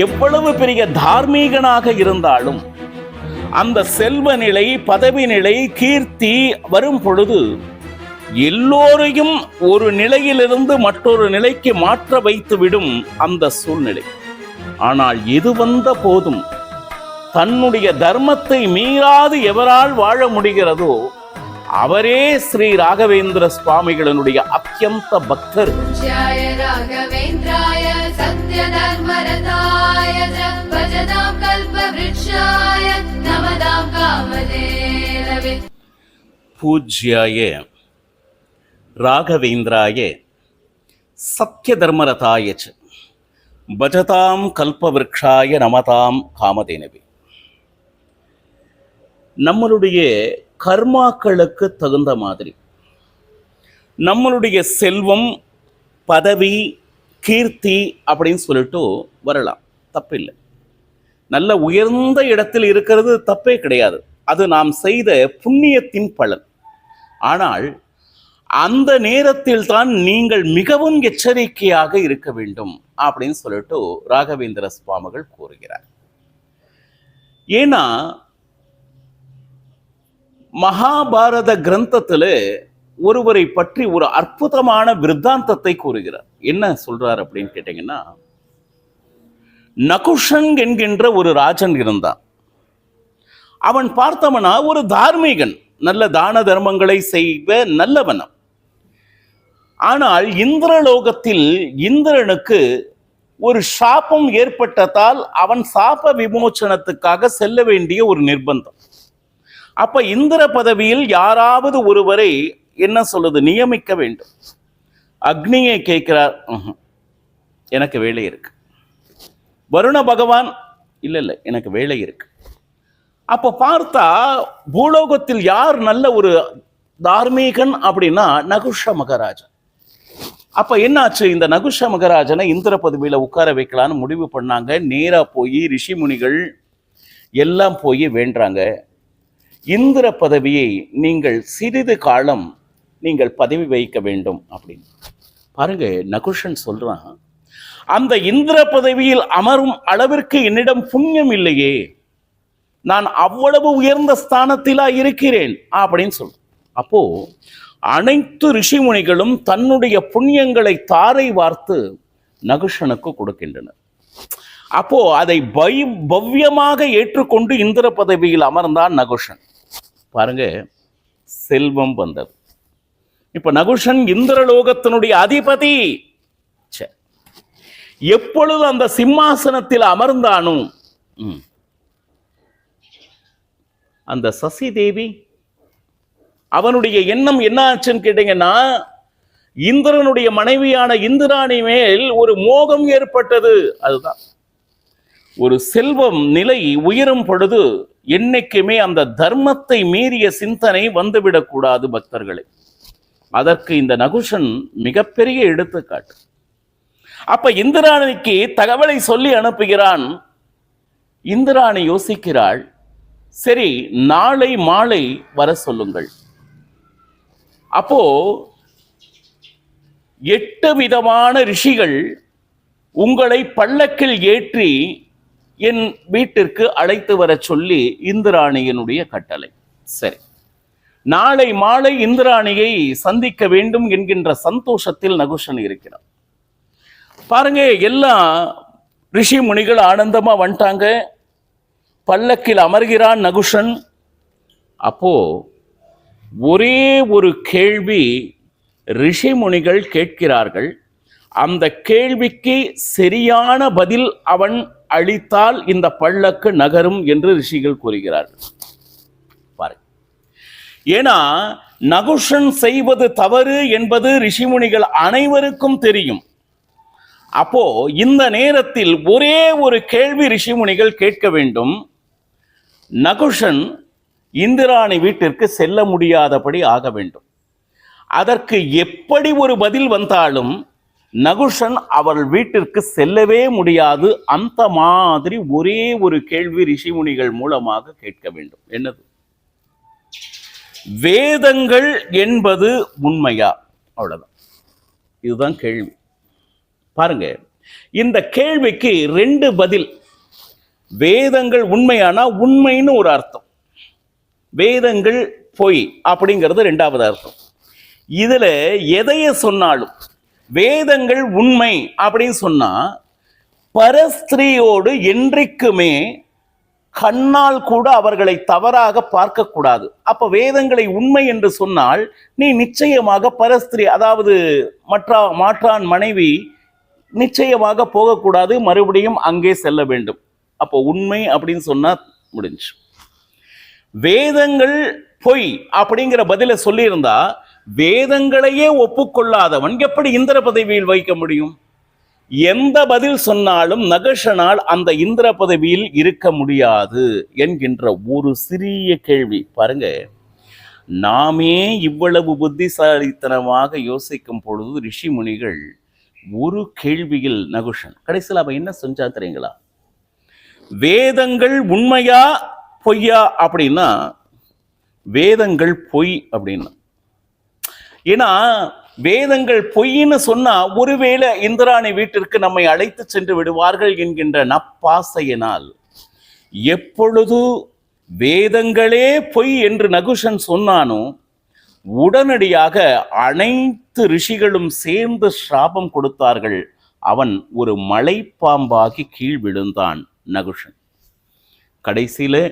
எவ்வளவு பெரிய தார்மீகனாக இருந்தாலும் அந்த செல்வ நிலை பதவி நிலை கீர்த்தி வரும் பொழுது எல்லோரையும் ஒரு நிலையிலிருந்து மற்றொரு நிலைக்கு மாற்ற வைத்துவிடும் அந்த சூழ்நிலை. ஆனால் எது வந்த போதும் தன்னுடைய தர்மத்தை மீறாது எவரால் வாழ முடிகிறதோ அவரே ஸ்ரீ ராகவேந்திர சுவாமிகளினுடைய அத்தியந்த பக்தர். सत्यधर्मरताय च भजतां कल्पवृक्षाय नमदां कामधेनवे பூஜ்யாய ராகவேந்திராய சத்ய தர்மரதாய ச பஜதாம் கல்பவிருக்ஷாய நமதாம் காமதேனவே நம்மளுடைய கர்மாக்களுக்கு தகுந்த மாதிரி நம்மளுடைய செல்வம் பதவி கீர்த்தி அப்படின்னு சொல்லிட்டு வரலாம். தப்பில்லை. நல்ல உயர்ந்த இடத்தில் இருக்கிறது தப்பே கிடையாது. அது நாம் செய்த புண்ணியத்தின் பலன். ஆனால் அந்த நேரத்தில் தான் நீங்கள் மிகவும் எச்சரிக்கையாக இருக்க வேண்டும் அப்படின்னு சொல்லிட்டு ராகவேந்திர சுவாமிகள் கூறுகிறார். ஏன்னா மகாபாரத கிரந்தத்தில் ஒருவரை பற்றி ஒரு அற்புதமான விருத்தாந்தத்தை கூறுகிறார். என்ன சொல்றார் அப்படின்னு கேட்டீங்கன்னா நகுஷன் என்கின்ற ஒரு ராஜன் இருந்தான். அவன் பார்த்தவனா ஒரு தார்மீகன் நல்ல தான தர்மங்களை செய்வ நல்லவனம் ஆனால் இந்திரலோகத்தில் இந்திரனுக்கு ஒரு சாபம் ஏற்பட்டதால் அவன் சாப விமோச்சனத்துக்காக செல்ல வேண்டிய ஒரு நிர்பந்தம். அப்ப இந்திர பதவியில் யாராவது ஒருவரை என்ன சொல்லுது? நியமிக்க வேண்டும். அக்னியை கேட்கிறார். எனக்கு வேலை இருக்கு. வருண பகவான் இல்லை இல்லை எனக்கு வேலை இருக்கு. அப்போ பார்த்தா பூலோகத்தில் யார் நல்ல ஒரு தார்மீகன் அப்படின்னா நகுஷ மகராஜன். அப்போ என்னாச்சு? இந்த நகுஷ மகராஜனை இந்திர பதவியில் உட்கார வைக்கலான்னு முடிவு பண்ணாங்க. நேராக போய் ரிஷி முனிகள் எல்லாம் போய் வேண்டாங்க இந்திர பதவியை நீங்கள் சிறிது காலம் நீங்கள் பதவி வைக்க வேண்டும் அப்படின்னு. பாருங்க நகுஷன் சொல்றான் அந்த இந்திர பதவியில் அமரும் அளவிற்கு என்னிடம் புண்ணியம் இல்லையே. நான் அவ்வளவு உயர்ந்த ஸ்தானத்திலா இருக்கிறேன் அப்படின்னு சொல் அப்போ அனைத்து ரிஷிமுனிகளும் தன்னுடைய புண்ணியங்களை தாரை வார்த்து நகுஷனுக்கு கொடுக்கின்றனர். அப்போ அதை பை பவ்யமாக ஏற்றுக்கொண்டு இந்திர பதவியில் அமர்ந்தான் நகுஷன். பாருங்க செல்வம் வந்தது. இப்ப நகுஷன் இந்திரலோகத்தினுடைய அதிபதி. எப்பொழுது அந்த சிம்மாசனத்தில் அமர்ந்தானும் அந்த சசி தேவி அவனுடைய எண்ணம் என்ன ஆச்சுன்னு கேட்டீங்கன்னா இந்திரனுடைய மனைவியான இந்திராணி மேல் ஒரு மோகம் ஏற்பட்டது. அதுதான். ஒரு செல்வம் நிலை உயரும் பொழுது என்னைக்குமே அந்த தர்மத்தை மீறிய சிந்தனை வந்துவிடக்கூடாது பக்தர்களே. அதற்கு இந்த நகுஷன் மிகப்பெரிய எடுத்துக்காட்டு. அப்ப இந்திராணிக்கு தகவலை சொல்லி அனுப்புகிறான். இந்திராணி யோசிக்கிறாள் சரி நாளை மாலை வர சொல்லுங்கள். அப்போ எட்டு விதமான ரிஷிகள் உங்களை பல்லக்கில் ஏற்றி என் வீட்டிற்கு அழைத்து வர சொல்லி இந்திராணியினுடைய கட்டளை. சரி. நாளை மாலை இந்திராணியை சந்திக்க வேண்டும் என்கின்ற சந்தோஷத்தில் நகுஷன் இருக்கிறான். பாருங்க எல்லா ரிஷி முனிகள் ஆனந்தமாக வந்துட்டாங்க. பல்லக்கில் அமர்கிறான் நகுஷன். அப்போ ஒரே ஒரு கேள்வி ரிஷி முனிகள் கேட்கிறார்கள். அந்த கேள்விக்கு சரியான பதில் அவன் அளித்தால் இந்த பல்லக்கு நகரும் என்று ரிஷிகள் கூறுகிறார்கள். ஏன்னா நகுஷன் செய்வது தவறு என்பது ரிஷிமுனிகள் அனைவருக்கும் தெரியும். அப்போ இந்த நேரத்தில் ஒரே ஒரு கேள்வி ரிஷிமுனிகள் கேட்க வேண்டும். நகுஷன் இந்திராணி வீட்டிற்கு செல்ல முடியாதபடி ஆக வேண்டும். அதற்கு எப்படி ஒரு பதில் வந்தாலும் நகுஷன் அவள் வீட்டிற்கு செல்லவே முடியாது. அந்த மாதிரி ஒரே ஒரு கேள்வி ரிஷிமுனிகள் மூலமாக கேட்க வேண்டும். என்னது? வேதங்கள் என்பது உண்மையா? அவ்வளவுதான். இதுதான் கேள்வி. பாருங்க இந்த கேள்விக்கு ரெண்டு பதில். வேதங்கள் உண்மையானா உண்மைன்னு ஒரு அர்த்தம். வேதங்கள் பொய் அப்படிங்கிறது ரெண்டாவது அர்த்தம். இதில் எதைய சொன்னாலும் வேதங்கள் உண்மை அப்படின்னு சொன்னால் பரஸ்திரியோடு என்றைக்குமே கண்ணால் கூட அவர்களை தவறாக பார்க்கக்கூடாது. அப்ப வேதங்களை உண்மை என்று சொன்னால் நீ நிச்சயமாக பரஸ்திரி அதாவது மற்ற மாற்றான் மனைவி நிச்சயமாக போகக்கூடாது மறுபடியும் அங்கே செல்ல வேண்டும். அப்போ உண்மை அப்படின்னு சொன்னா முடிஞ்சு. வேதங்கள் பொய் அப்படிங்கிற பதில சொல்லியிருந்தா வேதங்களையே ஒப்புக்கொள்ளாதவன் எப்படி இந்திர பதவியில் வைக்க முடியும்? எந்த பதில் சொன்னாலும் நகஷனால் அந்த இந்திர பதவியில் இருக்க முடியாது என்கின்ற ஒரு சிறிய கேள்வி. பாருங்க நாமே இவ்வளவு புத்திசாலித்தனமாக யோசிக்கும் பொழுது ரிஷி முனிகள் ஒரு கேள்வியில் நகுஷன். கடைசியில் அவன் என்ன செஞ்சா தெரியுங்களா? வேதங்கள் உண்மையா பொய்யா அப்படின்னா வேதங்கள் பொய் அப்படின்னா. ஏன்னா வேதங்கள் பொய்ன்னு சொன்னா ஒருவேளை இந்திராணி வீட்டிற்கு நம்மை அழைத்து சென்று விடுவார்கள் என்கின்ற நப்பாசையினால். எப்பொழுது வேதங்களே பொய் என்று நகுஷன் சொன்னானோ உடனடியாக அனைத்து ரிஷிகளும் சேர்ந்து சாபம் கொடுத்தார்கள். அவன் ஒரு மலைப்பாம்பாகி கீழ் விழுந்தான் நகுஷன். கடைசியில்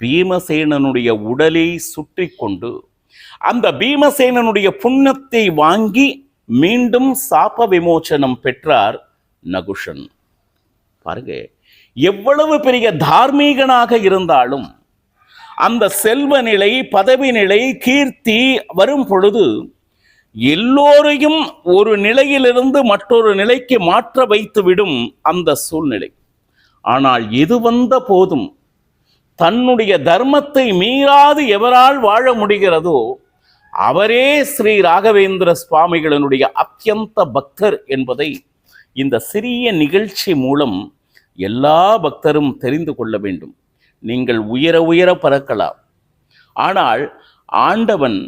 பீமசேனனுடைய உடலை சுற்றி கொண்டு அந்த பீமசேனனுடைய புண்ணத்தை வாங்கி மீண்டும் சாப விமோச்சனம் பெற்றார் நகுஷன். பாருங்க எவ்வளவு பெரிய தார்மீகனாக இருந்தாலும் அந்த செல்வ நிலை பதவி நிலை கீர்த்தி வரும் பொழுது எல்லோரையும் ஒரு நிலையிலிருந்து மற்றொரு நிலைக்கு மாற்ற வைத்துவிடும் அந்த சூழ்நிலை. ஆனால் எது வந்த போதும் தன்னுடைய தர்மத்தை மீறாது எவரால் வாழ முடிகிறதோ அவரே ஸ்ரீ ராகவேந்திர சுவாமிகளினுடைய அத்தியந்த பக்தர் என்பதை இந்த சிறிய நிகழ்ச்சி மூலம் எல்லா பக்தரும் தெரிந்து கொள்ள வேண்டும். நீங்கள் உயர உயர பறக்கலாம். ஆனால் ஆண்டவன்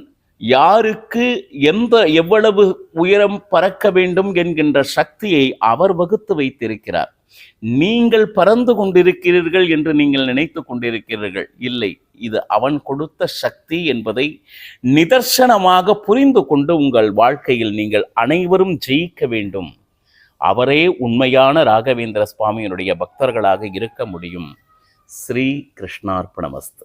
யாருக்கு எந்த எவ்வளவு உயரம் பறக்க வேண்டும் என்கின்ற சக்தியை அவர் வகுத்து வைத்திருக்கிறார். நீங்கள் பறந்து கொண்டிருக்கிறீர்கள் என்று நீங்கள் நினைத்து கொண்டிருக்கிறீர்கள். இல்லை இது அவன் கொடுத்த சக்தி என்பதை நிதர்சனமாக புரிந்து கொண்டு உங்கள் வாழ்க்கையில் நீங்கள் அனைவரும் ஜெயிக்க வேண்டும். அவரே உண்மையான ராகவேந்திர சுவாமியினுடைய பக்தர்களாக இருக்க முடியும். ஸ்ரீ கிருஷ்ணார்ப்பணமஸ்து